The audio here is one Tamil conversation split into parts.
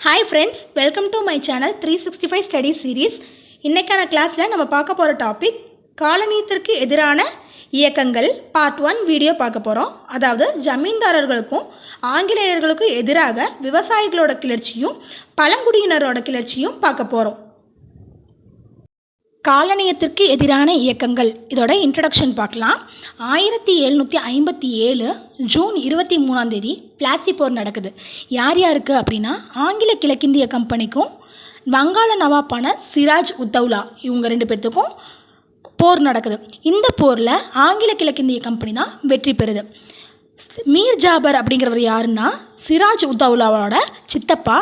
Hi friends welcome to my channel three sixty five study series இன்றைக்கான கிளாஸில் நம்ம பார்க்க போகிற டாபிக் காலனியத்திற்கு எதிரான இயக்கங்கள் பார்ட் ஒன் வீடியோ பார்க்க போகிறோம் அதாவது ஜமீன்தாரர்களுக்கும் ஆங்கிலேயர்களுக்கும் எதிராக விவசாயிகளோட கிளர்ச்சியும் பழங்குடியினரோட கிளர்ச்சியும் பார்க்க போகிறோம் காலனியத்திற்கு எதிரான இயக்கங்கள். இதோட இன்ட்ரடக்ஷன் பார்க்கலாம். ஆயிரத்தி எழுநூற்றி ஐம்பத்தி ஏழு ஜூன் இருபத்தி மூணாம் தேதி பிளாசி போர் நடக்குது. யார் யாருக்கு அப்படின்னா ஆங்கில கிழக்கிந்திய கம்பெனிக்கும் வங்காள நவாப்பான சிராஜ் உத்தவ்லா இவங்க ரெண்டு பேர்த்துக்கும் போர் நடக்குது. இந்த போரில் ஆங்கில கிழக்கிந்திய கம்பெனி தான் வெற்றி பெறுது. மீர் ஜாபர் அப்படிங்கிறவர் யாருன்னா சிராஜ் உத்தவ்லாவோட சித்தப்பா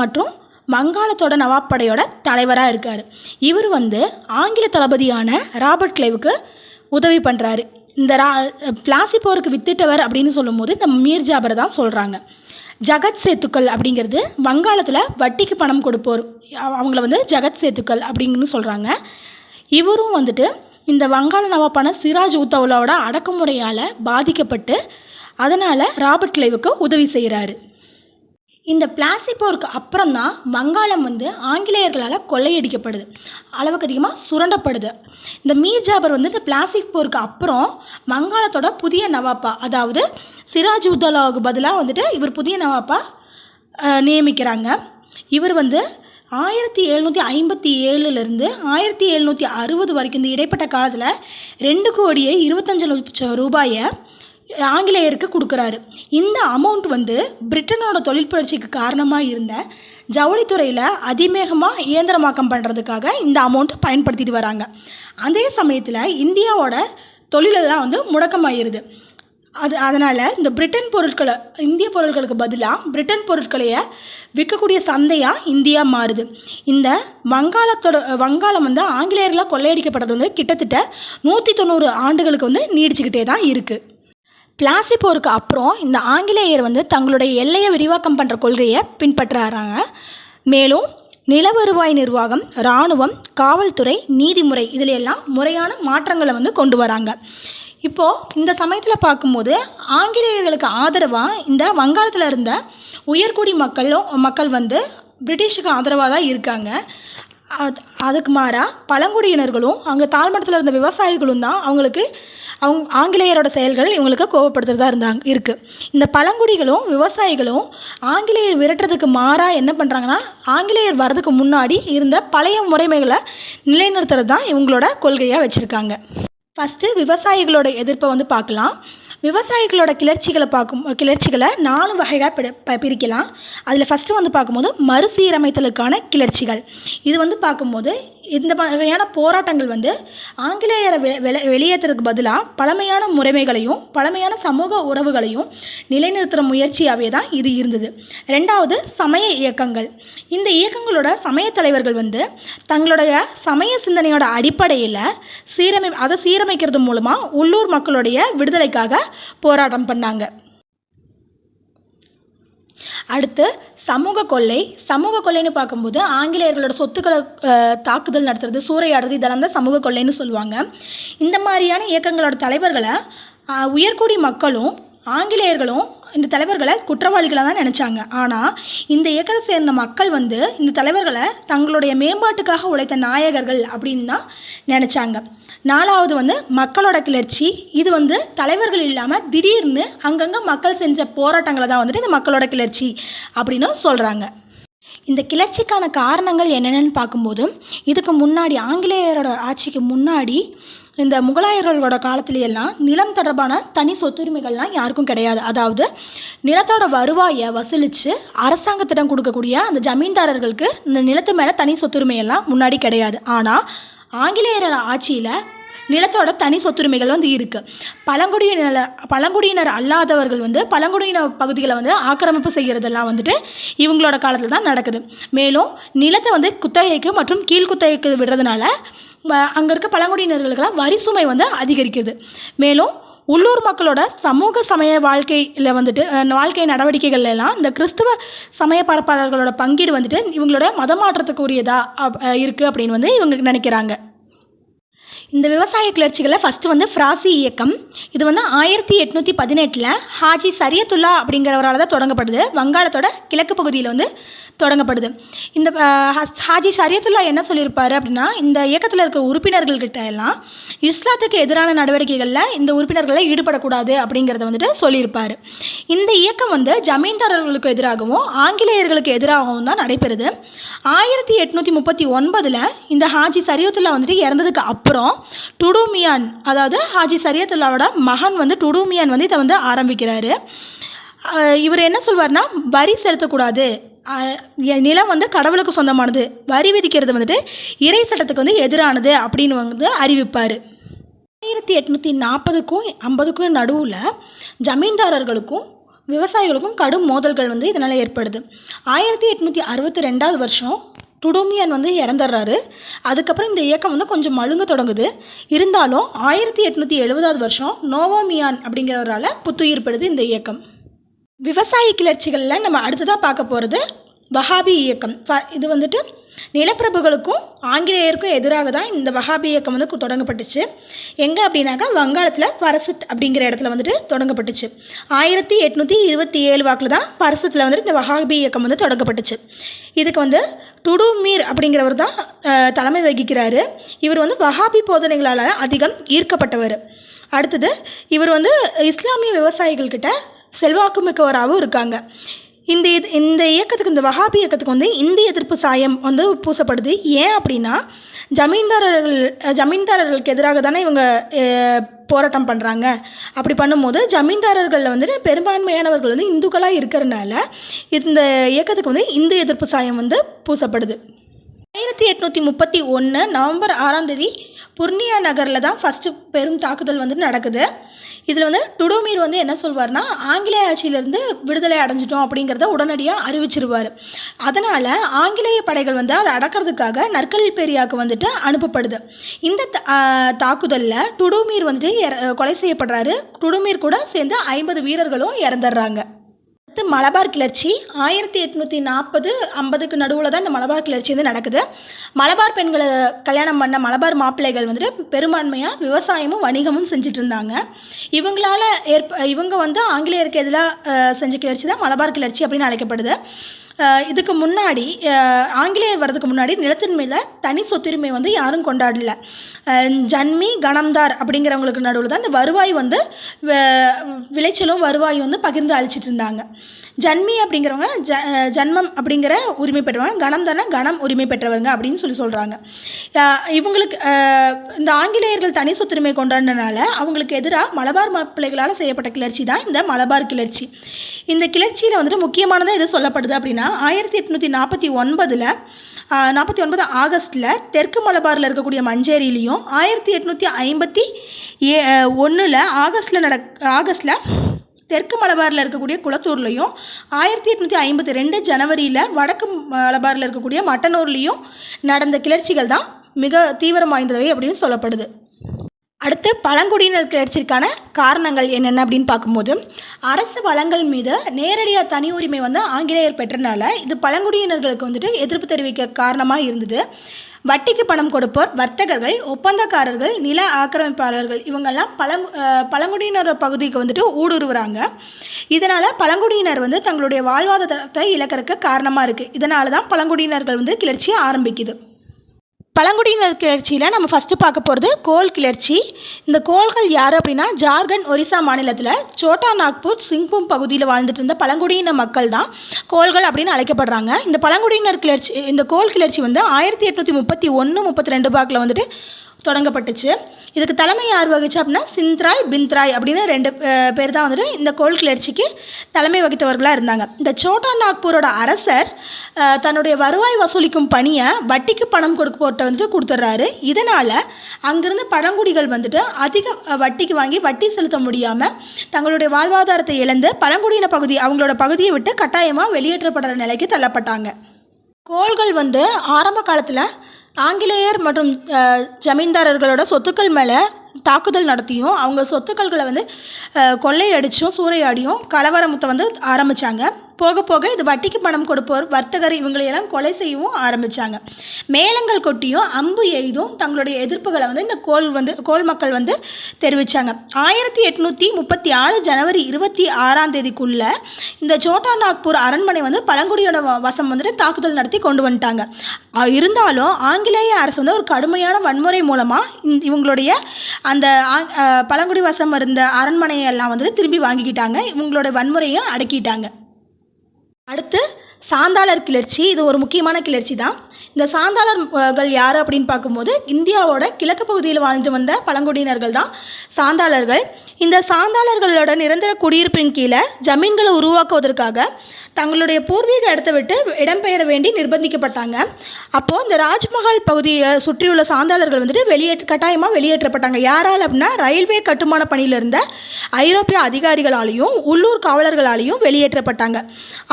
மற்றும் வங்காளத்தோட நவாப்படையோட தலைவராக இருக்கார். இவர் வந்து ஆங்கில தளபதியான ராபர்ட் கிளைவுக்கு உதவி பண்ணுறாரு இந்த ரா பிளாசி போருக்கு வித்திட்டவர் அப்படின்னு சொல்லும்போது இந்த மீர் ஜாபரை தான் சொல்கிறாங்க ஜகத் சேத்துக்கள் அப்படிங்கிறது வங்காளத்தில் வட்டிக்கு பணம் கொடுப்போர். அவங்கள வந்து ஜகத் சேத்துக்கள் அப்படின்னு சொல்கிறாங்க இவரும் வந்துட்டு இந்த வங்காள நவாப்பான சிராஜ் உத்தவ்லாவோட அடக்குமுறையால் பாதிக்கப்பட்டு அதனால் ராபர்ட் கிளைவுக்கு உதவி செய்கிறாரு இந்த பிளாசி போருக்கு அப்புறம் தான் வங்காளம் வந்து ஆங்கிலேயர்களால் கொள்ளையடிக்கப்படுது. அளவுக்கு அதிகமாக சுரண்டப்படுது. இந்த மீர் ஜாபர் வந்து இந்த பிளாஸ்டிக் போருக்கு அப்புறம் வங்காளத்தோட புதிய நவாப்பா அதாவது சிராஜ் உத்தலாவுக்கு பதிலாக வந்துட்டு இவர் புதிய நவாப்பா நியமிக்கிறாங்க. இவர் வந்து ஆயிரத்தி எழுநூற்றி ஐம்பத்தி ஏழுலேருந்து ஆயிரத்தி எழுநூற்றி அறுபது வரைக்கும் இந்த இடைப்பட்ட காலத்தில் ரெண்டு கோடியே இருபத்தஞ்சு லட்சம் ரூபாயை ஆங்கிலேயருக்கு கொடுக்குறாரு. இந்த அமௌண்ட் வந்து பிரிட்டனோட தொழில் புரட்சிக்கு காரணமாக இருந்த ஜவுளித்துறையில் அதிவேகமாக இயந்திரமாக்கம் பண்ணுறதுக்காக இந்த அமௌண்ட் பயன்படுத்திட்டு வராங்க. அதே சமயத்தில் இந்தியாவோட தொழிலெல்லாம் வந்து முடக்கமாகிடுது அது அதனால் இந்த பிரிட்டன் பொருட்களை இந்திய பொருட்களுக்கு பதிலாக பிரிட்டன் பொருட்களையே விற்கக்கூடிய சந்தையாக இந்தியா மாறுது. இந்த வங்காளத்தோட வங்காளம் வந்து ஆங்கிலேயர்களால் கொள்ளையடிக்கப்பட்டது வந்து கிட்டத்தட்ட நூற்றி தொண்ணூறு ஆண்டுகளுக்கு வந்து நீடிச்சுக்கிட்டே தான் இருக்குது பிளாசி போருக்கு அப்புறம் இந்த ஆங்கிலேயர் வந்து தங்களுடைய எல்லையை விரிவாக்கம் பண்ணுற கொள்கையை பின்பற்றுறாங்க மேலும் நில வருவாய் நிர்வாகம் இராணுவம் காவல்துறை நீதிமுறை இதில் எல்லாம் முறையான மாற்றங்களை வந்து கொண்டு வராங்க. இப்போது இந்த சமயத்தில் பார்க்கும்போது ஆங்கிலேயர்களுக்கு ஆதரவாக இந்த வங்காளத்தில் இருந்த உயர்குடி மக்களும் மக்கள் வந்து பிரிட்டிஷுக்கு ஆதரவாக தான் இருக்காங்க. அது அதுக்கு மாறாக பழங்குடியினர்களும் அங்கே தாழ்மட்டத்தில் இருந்த விவசாயிகளும் தான் அவங்களுக்கு அவங்க ஆங்கிலேயரோட செயல்கள் இவங்களுக்கு கோவப்படுத்துகிறதா இருந்தாங்க இருக்குது இந்த பழங்குடிகளும் விவசாயிகளும் ஆங்கிலேயர் விரட்டுறதுக்கு மாறாக என்ன பண்ணுறாங்கன்னா ஆங்கிலேயர் வர்றதுக்கு முன்னாடி இருந்த பழைய முறைமைகளை நிலைநிறுத்துறது தான் இவங்களோட கொள்கையாக வச்சுருக்காங்க. ஃபஸ்ட்டு விவசாயிகளோட எதிர்ப்பை வந்து பார்க்கலாம். விவசாயிகளோட கிளர்ச்சிகளை பார்க்கும் கிளர்ச்சிகளை நாலு வகையாக பிரி பிரிக்கலாம். அதில் ஃபஸ்ட்டு வந்து பார்க்கும்போது மறுசீரமைத்தலுக்கான கிளர்ச்சிகள். இது வந்து பார்க்கும்போது இந்த வகையான போராட்டங்கள் வந்து ஆங்கிலேயரை வெ வெள வெளியேற்றுறதுக்கு பதிலாக பழமையான முறைமைகளையும் பழமையான சமூக உறவுகளையும் நிலைநிறுத்துகிற முயற்சியாகவே தான் இது இருந்தது. ரெண்டாவது சமய இயக்கங்கள். இந்த இயக்கங்களோட சமய தலைவர்கள் வந்து தங்களுடைய சமய சிந்தனையோட அடிப்படையில் சீரமை அதை சீரமைக்கிறது மூலமாக உள்ளூர் மக்களுடைய விடுதலைக்காக போராட்டம் பண்ணாங்க. அடுத்து சமூக கொள்ளை. சமூக கொள்ளைன்னு பார்க்கும்போது ஆங்கிலேயர்களோட சொத்துக்களை தாக்குதல் நடத்துறது சூறையாடுறது இதெல்லாம் தான் சமூக கொள்ளைன்னு சொல்லுவாங்க. இந்த மாதிரியான இயக்கங்களோட தலைவர்களை உயர்குடி மக்களும் ஆங்கிலேயர்களும் இந்த தலைவர்களை குற்றவாளிகளாக தான் நினச்சாங்க. ஆனால் இந்த இயக்கத்தை சேர்ந்த மக்கள் வந்து இந்த தலைவர்களை தங்களுடைய மேம்பாட்டுக்காக உழைத்த நாயகர்கள் அப்படின்னு தான் நினச்சாங்க. நாலாவது வந்து மக்களோட கிளர்ச்சி. இது வந்து தலைவர்கள் இல்லாமல் திடீர்னு அங்கங்கே மக்கள் செஞ்ச போராட்டங்களை தான் வந்துட்டு இந்த மக்களோட கிளர்ச்சி அப்படின்னு சொல்கிறாங்க இந்த கிளர்ச்சிக்கான காரணங்கள் என்னென்னு பார்க்கும்போது இதுக்கு முன்னாடி ஆங்கிலேயரோட ஆட்சிக்கு முன்னாடி இந்த முகலாயர்களோட காலத்துலையெல்லாம் நிலம் தொடர்பான தனி சொத்துரிமைகள்லாம் யாருக்கும் கிடையாது. அதாவது நிலத்தோட வருவாயை வசூலித்து அரசாங்கத்திடம் கொடுக்கக்கூடிய அந்த ஜமீன்தாரர்களுக்கு இந்த நிலத்து மேலே தனி சொத்துரிமையெல்லாம் முன்னாடி கிடையாது. ஆனால் ஆங்கிலேயரோட ஆட்சியில் நிலத்தோட தனி சொத்துரிமைகள் வந்து இருக்குது பழங்குடியினர் பழங்குடியினர் அல்லாதவர்கள் வந்து பழங்குடியினர் பகுதிகளை வந்து ஆக்கிரமிப்பு செய்கிறதெல்லாம் வந்துட்டு இவங்களோட காலத்தில் தான் நடக்குது. மேலும் நிலத்தை வந்து குத்தகைக்கு மற்றும் கீழ்குத்தகைக்கு விடுறதுனால அங்கே இருக்க பழங்குடியினர்களுக்கெல்லாம் வரி சுமை வந்து அதிகரிக்குது. மேலும் உள்ளூர் மக்களோட சமூக சமய வாழ்க்கையில் வந்துட்டு வாழ்க்கை நடவடிக்கைகள் எல்லாம் இந்த கிறிஸ்துவ சமய பரப்பாளர்களோட பங்கீடு வந்துட்டு இவங்களோட மதமாற்றத்துக்குரியதா அப்- இருக்குது அப்படின்னு வந்து இவங்க நினைக்கிறாங்க. இந்த விவசாய கிளர்ச்சிகளில் ஃபஸ்ட்டு வந்து ஃப்ராசி இயக்கம். இது வந்து ஆயிரத்தி எட்நூற்றி பதினெட்டில் ஹாஜி சரியத்துல்லா அப்படிங்கிறவரால் தான் தொடங்கப்படுது. வங்காளத்தோட கிழக்கு பகுதியில் வந்து தொடங்கப்படுது. இந்த ஹஸ்- ஹாஜி சரியத்துல்லா என்ன சொல்லியிருப்பார் அப்படின்னா இந்த இயக்கத்தில் இருக்க உறுப்பினர்கள்கிட்ட எல்லாம் இஸ்லாத்துக்கு எதிரான நடவடிக்கைகளில் இந்த உறுப்பினர்களை ஈடுபடக்கூடாது அப்படிங்கிறத வந்துட்டு சொல்லியிருப்பார். இந்த இயக்கம் வந்து ஜமீன்தாரர்களுக்கு எதிராகவும் ஆங்கிலேயர்களுக்கு எதிராகவும் தான் நடைபெறுது. ஆயிரத்தி எட்நூற்றி முப்பத்தி ஒன்பதில் இந்த ஹாஜி சரியத்துல்லா வந்துட்டு இறந்ததுக்கு அப்புறம் டுடுமியான் அதாவது ஹாஜி சரியத்துல்லாவோட மகன் வந்து டுடுமியான் வந்து இதை வந்து ஆரம்பிக்கிறாரு. இவர் என்ன சொல்வார்னா வரி செலுத்தக்கூடாது. நிலம் வந்து கடவுளுக்கு சொந்தமானது. வரி விதிக்கிறது வந்துட்டு இறை சட்டத்துக்கு வந்து எதிரானது அப்படின்னு வந்து அறிவிப்பார். ஆயிரத்தி எட்நூற்றி நாற்பதுக்கும் ஐம்பதுக்கும் நடுவில் ஜமீன்தாரர்களுக்கும் விவசாயிகளுக்கும் கடும் மோதல்கள் வந்து இதனால் ஏற்படுது. ஆயிரத்தி எட்நூற்றி அறுபத்தி ரெண்டாவது வருஷம் டுடோமியன் வந்து இறந்துடுறாரு. அதுக்கப்புறம் இந்த இயக்கம் வந்து கொஞ்சம் மழுங்க தொடங்குது. இருந்தாலும் ஆயிரத்தி எட்நூற்றி எழுபதாவது வருஷம் நோவோமியான் அப்படிங்கிறவரால் புத்துயிர் பெறுது இந்த இயக்கம். விவசாய கிளர்ச்சிகளில் நம்ம அடுத்ததாக பார்க்க போகிறது வஹாபி இயக்கம். இது வந்துட்டு நிலப்பிரபுகளுக்கும் ஆங்கிலேயருக்கும் எதிராக தான் இந்த வஹாபி இயக்கம் வந்து தொடங்கப்பட்டுச்சு. எங்கே அப்படின்னாக்கா வங்காளத்தில் பரசத் அப்படிங்கிற இடத்துல வந்துட்டு தொடங்கப்பட்டுச்சு. ஆயிரத்தி எட்நூற்றி இருபத்தி ஏழு வாக்கில் தான் பரசத்தில் வந்துட்டு இந்த வஹாபி இயக்கம் வந்து தொடங்கப்பட்டுச்சு. இதுக்கு வந்து டுடுமீர் அப்படிங்கிறவர் தான் தலைமை வகிக்கிறாரு. இவர் வந்து வஹாபி போதனைகளால் அதிகம் ஈர்க்கப்பட்டவர். அடுத்தது இவர் வந்து இஸ்லாமிய விவசாயிகள்கிட்ட செல்வாக்கு மிக்கவராகவும் இருக்காங்க. இந்த இது இந்த இயக்கத்துக்கு இந்த வஹாபி இயக்கத்துக்கு வந்து இந்திய எதிர்ப்பு சாயம் வந்து பூசப்படுது. ஏன் அப்படின்னா ஜமீன்தாரர்கள் ஜமீன்தாரர்களுக்கு எதிராக தானே இவங்க போராட்டம் பண்ணுறாங்க அப்படி பண்ணும்போது ஜமீன்தாரர்களில் வந்துட்டு பெரும்பான்மையானவர்கள் வந்து இந்துக்களாக இருக்கிறனால இந்த இயக்கத்துக்கு வந்து இந்திய எதிர்ப்பு சாயம் வந்து பூசப்படுது. ஆயிரத்தி எட்நூற்றி முப்பத்தி ஒன்று நவம்பர் ஆறாம் தேதி புர்னியா நகரில் தான் ஃபஸ்ட்டு பெரும் தாக்குதல் வந்து நடக்குது. இதில் வந்து டுடோமீர் வந்து என்ன சொல்வார்னா ஆங்கிலேய ஆட்சியிலேருந்து விடுதலை அடைஞ்சிட்டோம் அப்படிங்கிறத உடனடியாக அறிவிச்சிருவார். அதனால் ஆங்கிலேய படைகள் வந்து அதை அடக்கிறதுக்காக நற்கல் பெரியாக்கு வந்துட்டு அனுப்பப்படுது. இந்த த- தாக்குதலில் டுடோமீர் வந்துட்டு கொலை செய்யப்படுறாரு. டுடோமீர் கூட சேர்ந்து ஐம்பது வீரர்களும் இறந்துடுறாங்க. அடுத்து மலபார் கிளர்ச்சி. ஆயிரத்தி எட்நூற்றி நாற்பது ஐம்பதுக்கு நடுவில் தான் இந்த மலபார் கிளர்ச்சி வந்து நடக்குது. மலபார் பெண்களை கல்யாணம் பண்ண மலபார் மாப்பிள்ளைகள் வந்துட்டு பெரும்பான்மையாக விவசாயமும் வணிகமும் செஞ்சுட்டு இருந்தாங்க. இவங்களால ஏற்ப இவங்க வந்து ஆங்கிலேயருக்கு எதிராக செஞ்ச கிளர்ச்சி தான் மலபார் கிளர்ச்சி அப்படின்னு அழைக்கப்படுது. இதுக்கு முன்னாடி ஆங்கிலேயர் வர்றதுக்கு முன்னாடி நிலத்தின் மேலே தனி சொத்துரிமை வந்து யாரும் கொண்டாடல. ஜன்மி கணம்தார் அப்படிங்கிறவங்களுக்கு நடுவில் தான் இந்த வருவாய் வந்து விளைச்சலும் வருவாயும் வந்து பகிர்ந்து அழிச்சிட்டு இருந்தாங்க. ஜன்மி அப்படிங்கிறவங்க ஜ ஜன்மம் அப்படிங்கிற உரிமை பெற்றவங்க கணம் தானே கணம் உரிமை பெற்றவங்க அப்படின்னு சொல்லி சொல்கிறாங்க இவங்களுக்கு இந்த ஆங்கிலேயர்கள் தனி சொத்துரிமை கொண்டாடினால அவங்களுக்கு எதிராக மலபார் மாப்பிள்ளைகளால் செய்யப்பட்ட கிளர்ச்சி தான் இந்த மலபார் கிளர்ச்சி. இந்த கிளர்ச்சியில் வந்துட்டு முக்கியமானதாக எது சொல்லப்படுது அப்படின்னா ஆயிரத்தி எட்நூற்றி நாற்பத்தி ஒன்பதில் நாற்பத்தி ஒன்பது ஆகஸ்ட்டில் தெற்கு மலபாரில் இருக்கக்கூடிய மஞ்சேரியிலையும் ஆயிரத்தி எட்நூற்றி ஐம்பத்தி ஏ ஒன்றில் ஆகஸ்ட்டில் நட ஆகஸ்ட்டில் தெற்கு மலபாரில் இருக்கக்கூடிய குளத்தூர்லேயும் ஆயிரத்தி எட்நூற்றி ஐம்பத்தி ரெண்டு ஜனவரியில் வடக்கு மலபாரில் இருக்கக்கூடிய மட்டனூர்லேயும் நடந்த கிளர்ச்சிகள் தான் மிக தீவிரம் வாய்ந்தவை அப்படின்னு சொல்லப்படுது. அடுத்து பழங்குடியினர் கிளர்ச்சிக்கான காரணங்கள் என்னென்ன அப்படின்னு பார்க்கும்போது அரசு வளங்கள் மீது நேரடியாக தனி உரிமை வந்து ஆங்கிலேயர் பெற்றனால இது பழங்குடியினர்களுக்கு வந்துட்டு எதிர்ப்பு தெரிவிக்க காரணமாக இருந்தது. வட்டிக்கு பணம் கொடுப்போர் வர்த்தகர்கள் ஒப்பந்தக்காரர்கள் நில ஆக்கிரமிப்பாளர்கள் இவங்கெல்லாம் பழங்கு பழங்குடியினர் பகுதிக்கு வந்துட்டு ஊடுருவுறாங்க. இதனால் பழங்குடியினர் வந்து தங்களுடைய வாழ்வாதாரத்தை இழக்கிறதுக்கு காரணமாக இருக்குது இதனால தான் பழங்குடியினர்கள் வந்து கிளர்ச்சியை ஆரம்பிக்குது. பழங்குடியினர் கிளர்ச்சியில் நம்ம ஃபஸ்ட்டு பார்க்க போகிறது கோல் கிளர்ச்சி. இந்த கோள்கள் யார் அப்படின்னா ஜார்க்கண்ட் ஒரிசா மாநிலத்தில் சோட்டா நாக்பூர் சிங்பூம் பகுதியில் வாழ்ந்துட்டு இருந்த பழங்குடியின மக்கள் தான் கோள்கள் அப்படின்னு அழைக்கப்படுறாங்க. இந்த பழங்குடியினர் கிளர்ச்சி இந்த கோல் கிளர்ச்சி வந்து ஆயிரத்தி எட்நூற்றி முப்பத்தி ஒன்று முப்பத்தி ரெண்டு பாக்கில் வந்துட்டு தொடங்கப்பட்டுச்சு. இதுக்கு தலைமை யார் வகிச்சு அப்படின்னா சிந்த்ராய் பிந்த்ராய் அப்படின்னு ரெண்டு பேர் தான் வந்துட்டு இந்த கோல் கிளர்ச்சிக்கு தலைமை வகித்தவர்களாக இருந்தாங்க. இந்த சோட்டா நாக்பூரோட அரசர் தன்னுடைய வருவாய் வசூலிக்கும் பணியை வட்டிக்கு பணம் கொடுப்போர்ட்ட வந்துட்டு கொடுத்துட்றாரு. இதனால் அங்கிருந்து பழங்குடிகள் வந்துட்டு அதிக வட்டிக்கு வாங்கி வட்டி செலுத்த முடியாமல் தங்களுடைய வாழ்வாதாரத்தை இழந்து பழங்குடியின பகுதி அவங்களோட பகுதியை விட்டு கட்டாயமாக வெளியேற்றப்படுற நிலைக்கு தள்ளப்பட்டாங்க. கோள்கள் வந்து ஆரம்ப காலத்தில் ஆங்கிலேயர் மற்றும் ஜமீன்தாரர்களோட சொத்துக்கள் மேலே தாக்குதல் நடத்தியும் அவங்க சொத்துக்கள்களை வந்து கொள்ளையடிச்சும் சூறையாடியும் கலவரத்தை வந்து ஆரம்பித்தாங்க போக போக இது வட்டிக்கு பணம் கொடுப்போர் வர்த்தகர் இவங்களையெல்லாம் கொலை செய்யவும் ஆரம்பித்தாங்க மேளங்கள் கொட்டியும் அம்பு எய்தும் தங்களுடைய எதிர்ப்புகளை வந்து இந்த கோல் வந்து கோல் மக்கள் வந்து தெரிவித்தாங்க ஆயிரத்தி எட்நூற்றி முப்பத்தி ஆறு ஜனவரி இருபத்தி ஆறாம் தேதிக்குள்ளே இந்த சோட்டா நாக்பூர் அரண்மனை வந்து பழங்குடியோட வசம் வந்துட்டு தாக்குதல் நடத்தி கொண்டு வந்துட்டாங்க. இருந்தாலும் ஆங்கிலேய அரசு வந்து ஒரு கடுமையான வன்முறை மூலமாக இவங்களுடைய அந்த பழங்குடி வசம் இருந்த அரண்மனையெல்லாம் வந்துட்டு திரும்பி வாங்கிக்கிட்டாங்க. இவங்களோட வன்முறையும் அடக்கிட்டாங்க. அடுத்து சாந்தாளர் கிளர்ச்சி இது ஒரு முக்கியமான கிளர்ச்சி தான் இந்த சாந்தாளர்கள் யார் அப்படின்னு பார்க்கும்போது இந்தியாவோட கிழக்கு பகுதியில் வாழ்ந்து வந்த பழங்குடியினர்கள் தான் சாந்தாளர்கள். இந்த சாந்தாளர்களோட நிரந்தர குடியிருப்பின் கீழே ஜமீன்களை உருவாக்குவதற்காக தங்களுடைய பூர்வீக இடத்தை விட்டு இடம்பெயர வேண்டி நிர்பந்திக்கப்பட்டாங்க. அப்போது இந்த ராஜ்மஹால் பகுதியை சுற்றியுள்ள சாந்தாளர்கள் வந்துட்டு வெளியேற்ற கட்டாயமாக வெளியேற்றப்பட்டாங்க. யாரால் அப்படின்னா ரயில்வே கட்டுமான பணியில் இருந்த ஐரோப்பிய அதிகாரிகளாலையும் உள்ளூர் காவலர்களாலையும் வெளியேற்றப்பட்டாங்க.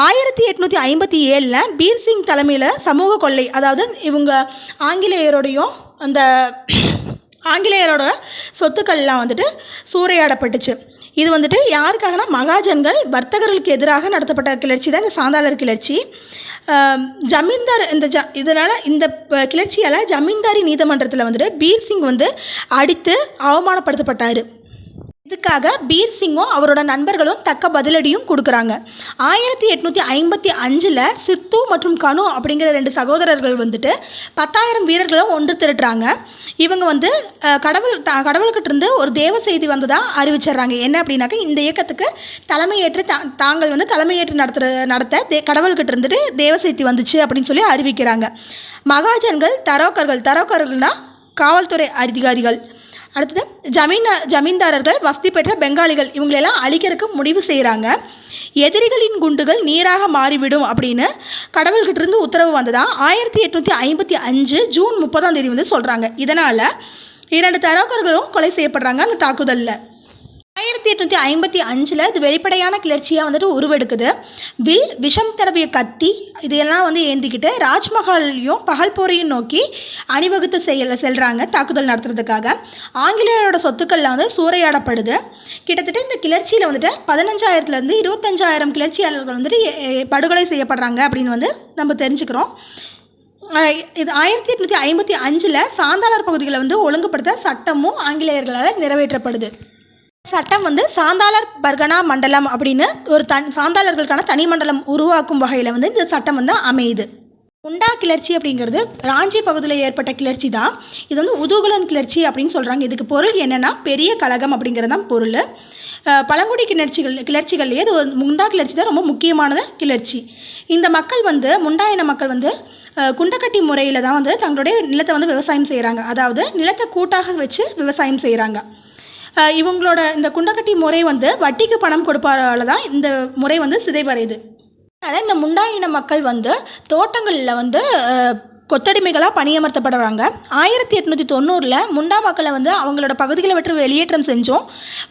ஆயிரத்தி எட்நூற்றி ஐம்பத்தி ஏழில் பீர் சிங் தலைமையில் சமூக கொள்ளை அதாவது இவங்க ஆங்கிலேயரோடையும் அந்த ஆங்கிலேயரோட சொத்துக்கள்லாம் வந்துட்டு சூறையாடப்பட்டுச்சு. இது வந்துட்டு யாருக்காகனா மகாஜன்கள் வர்த்தகர்களுக்கு எதிராக நடத்தப்பட்ட கிளர்ச்சி தான் இந்த சாந்தாளர் கிளர்ச்சி. ஜமீன்தார் இந்த ஜ இதனால் இந்த கிளர்ச்சியால் ஜமீன்தாரி நீதிமன்றத்தில் வந்துட்டு பீர் சிங் வந்து அடித்து அவமானப்படுத்தப்பட்டார். இதுக்காக பீர் சிங்கும் அவரோட நண்பர்களும் தக்க பதிலடியும் கொடுக்குறாங்க. ஆயிரத்தி எட்நூற்றி ஐம்பத்தி அஞ்சில் சித்து மற்றும் கனு அப்படிங்கிற ரெண்டு சகோதரர்கள் வந்துட்டு பத்தாயிரம் வீரர்களும் ஒன்று திரட்டுறாங்க. இவங்க வந்து கடவுள் த கடவுள்கிட்டருந்து ஒரு தேவ செய்தி வந்ததாக அறிவிச்சிடுறாங்க. என்ன அப்படின்னாக்க இந்த இயக்கத்துக்கு தலைமையேற்று தா தாங்கள் வந்து தலைமையேற்று நடத்துகிற நடத்த தே கடவுள்கிட்ட இருந்துட்டு தேவ செய்தி வந்துச்சு அப்படின்னு சொல்லி அறிவிக்கிறாங்க. மகாஜன்கள் தரோக்கர்கள் தரோக்கர்கள்னா காவல்துறை அதிகாரிகள். அடுத்தது ஜமீன் ஜமீன்தாரர்கள் வசதி பெற்ற பெங்காலிகள் இவங்களெல்லாம் அழிக்கிறதுக்கு முடிவு செய்கிறாங்க எதிரிகளின் குண்டுகள் நீராக மாறிவிடும் அப்படின்னு கடவுள்கிட்ட இருந்து உத்தரவு வந்ததா? ஆயிரத்தி எட்நூற்றி ஐம்பத்தி அஞ்சு ஜூன் முப்பதாம் தேதி வந்து சொல்கிறாங்க இதனால் இரண்டு தரோக்கர்களும் கொலை செய்யப்படுறாங்க அந்த தாக்குதலில். ஆயிரத்தி எட்நூற்றி ஐம்பத்தி அஞ்சில் இது வெளிப்படையான கிளர்ச்சியாக வந்துட்டு உருவெடுக்குது. வில் விஷம் தடவிய கத்தி இதையெல்லாம் வந்து ஏந்திக்கிட்டு ராஜ்மஹாலையும் பகல் போரையும் நோக்கி அணிவகுத்து செய்யல செல்கிறாங்க தாக்குதல் நடத்துறதுக்காக. ஆங்கிலேயரோட சொத்துக்கள்லாம் வந்து சூறையாடப்படுது. கிட்டத்தட்ட இந்த கிளர்ச்சியில் வந்துட்டு பதினஞ்சாயிரத்துலேருந்து இருபத்தஞ்சாயிரம் கிளர்ச்சியாளர்கள் வந்துட்டு படுகொலை செய்யப்படுறாங்க அப்படின்னு வந்து நம்ம தெரிஞ்சுக்கிறோம். இது ஆயிரத்தி எட்நூற்றி ஐம்பத்தி அஞ்சில் சாந்தாளர் பகுதிகளை வந்து ஒழுங்குபடுத்த சட்டமும் ஆங்கிலேயர்களால் நிறைவேற்றப்படுது. சட்டம் வந்து சாந்தாளர் பர்கனா மண்டலம் அப்படின்னு ஒரு தன் சாந்தாளர்களுக்கான தனி மண்டலம் உருவாக்கும் வகையில் வந்து இந்த சட்டம் வந்து அமையுது. உண்டா கிளர்ச்சி அப்படிங்கிறது ராஞ்சி பகுதியில் ஏற்பட்ட கிளர்ச்சி தான். இது வந்து உதுகுலன் கிளர்ச்சி அப்படின்னு சொல்கிறாங்க இதுக்கு பொருள் என்னென்னா பெரிய கழகம் அப்படிங்கிறது தான் பொருள். பழங்குடி கிளர்ச்சிகள் கிளர்ச்சிகள்லேயே இது ஒரு முண்டா கிளர்ச்சி தான் ரொம்ப முக்கியமானது கிளர்ச்சி. இந்த மக்கள் வந்து முண்டா இன மக்கள் வந்து குண்டக்கட்டி முறையில் தான் வந்து தங்களுடைய நிலத்தை வந்து விவசாயம் செய்கிறாங்க அதாவது நிலத்தை கூட்டாக வச்சு விவசாயம் செய்கிறாங்க இவங்களோட இந்த குண்டக்கட்டி முறை வந்து வட்டிக்கு பணம் கொடுப்பாரால தான் இந்த முறை வந்து சிதைவடையுது. அதனால் இந்த முண்டா இன மக்கள் வந்து தோட்டங்களில் வந்து கொத்தடிமைகளாக பணியமர்த்தப்படுறாங்க. ஆயிரத்தி எட்நூற்றி தொண்ணூறில் முண்டா மக்களை வந்து அவங்களோட பகுதிகளை விட்டு வெளியேற்றம் செஞ்சோம்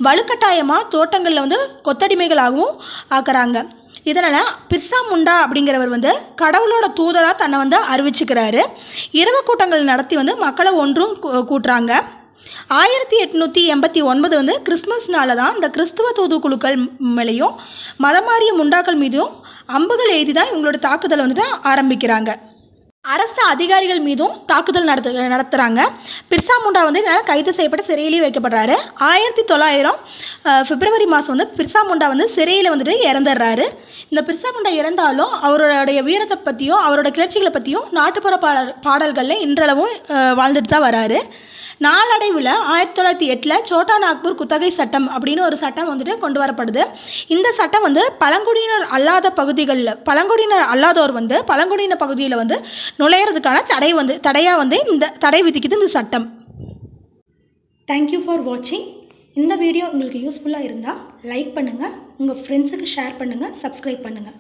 வலுக்கட்டாயமாக தோட்டங்களில் வந்து கொத்தடிமைகளாகவும் ஆக்குறாங்க. இதனால் பிர்சா முண்டா அப்படிங்கிறவர் வந்து கடவுளோட தூதராக தன்னை வந்து அறிவிச்சுக்கிறாரு. இரவு கூட்டங்கள் நடத்தி வந்து மக்களை ஒன்றும் கூ- கூட்டுறாங்க. ஆயிரத்தி எட்நூற்றி எண்பத்தி ஒன்பது வந்து கிறிஸ்மஸ்னால தான் இந்த கிறிஸ்துவ தூதுக்குழுக்கள் மேலேயும் மதமாறிய முண்டாக்கள் மீதும் அம்புகள் எழுதி தான் இவங்களோட தாக்குதல் வந்துட்டு ஆரம்பிக்கிறாங்க. அரசு அதிகாரிகள் மீதும் தாக்குதல் நடத்து நடத்துகிறாங்க பிர்சா முண்டா வந்து இதனால் கைது செய்யப்பட்டு சிறையிலேயே வைக்கப்படுறாரு. ஆயிரத்தி தொள்ளாயிரம் பிப்ரவரி மாதம் வந்து பிர்சா முண்டா வந்து சிறையில் வந்துட்டு இறந்துடுறாரு. இந்த பிர்சா முண்டா இறந்தாலும் அவருடைய வீரத்தை பற்றியும் அவரோட கிளர்ச்சிகளை பற்றியும் நாட்டுப்புற பாடல் பாடல்களில் இன்றளவும் வாழ்ந்துட்டு தான் வராரு. நாளடைவில் ஆயிரத்தி தொள்ளாயிரத்தி எட்டில் சோட்டா நாக்பூர் குத்தகை சட்டம் அப்படின்னு ஒரு சட்டம் வந்துட்டு கொண்டு வரப்படுது. இந்த சட்டம் வந்து பழங்குடியினர் அல்லாத பகுதிகளில் பழங்குடியினர் அல்லாதோர் வந்து பழங்குடியின பகுதியில் வந்து நுழையிறதுக்கான தடை வந்து தடையாக வந்து இந்த தடை விதிக்குது இந்த சட்டம். தேங்க்யூ ஃபார் வாட்சிங் இந்த வீடியோ உங்களுக்கு யூஸ்ஃபுல்லாக இருந்தால் லைக் பண்ணுங்கள் உங்கள் ஃப்ரெண்ட்ஸுக்கு ஷேர் பண்ணுங்கள் சப்ஸ்கிரைப் பண்ணுங்கள்